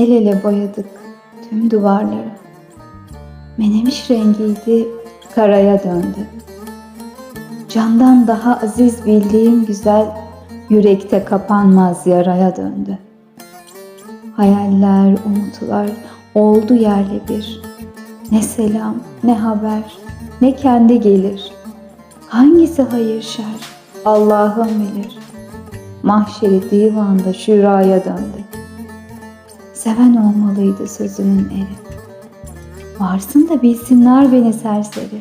El ele boyadık tüm duvarları. Menemiş rengiydi, karaya döndü. Candan daha aziz bildiğim güzel, yürekte kapanmaz yaraya döndü. Hayaller, umutlar oldu yerle bir. Ne selam, ne haber, ne kendi gelir. Hangisi hayır şer, Allah'ım bilir. Mahşeri divanda şuraya döndü. Seven olmalıydı sözünün eri. Varsın da bilsinler beni serseri.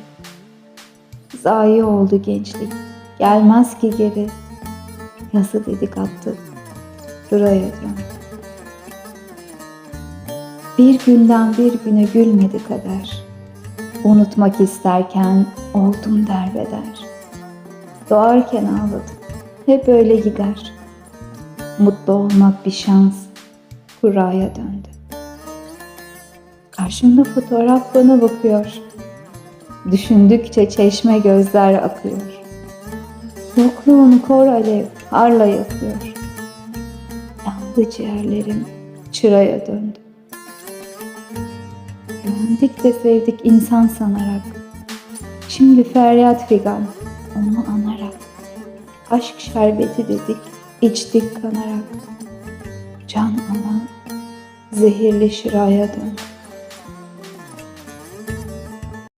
Zayi oldu gençlik, gelmez ki geri. Yası dedik attı, buraya döndü. Bir günden bir güne gülmedi kader. Unutmak isterken oldum derbeder. Doğarken ağladım, hep öyle gider. Mutlu olmak bir şans, kuraya döndü. Karşımda fotoğraf bana bakıyor. Düşündükçe çeşme gözler akıyor. Yokluğun kor alev harla yakıyor. Yandı ciğerlerim çıraya döndü. Güvendik de sevdik insan sanarak. Şimdi feryat figan onu anarak. Aşk şerbeti dedik içtik kanarak. Can alan zehirli şıraya döndü.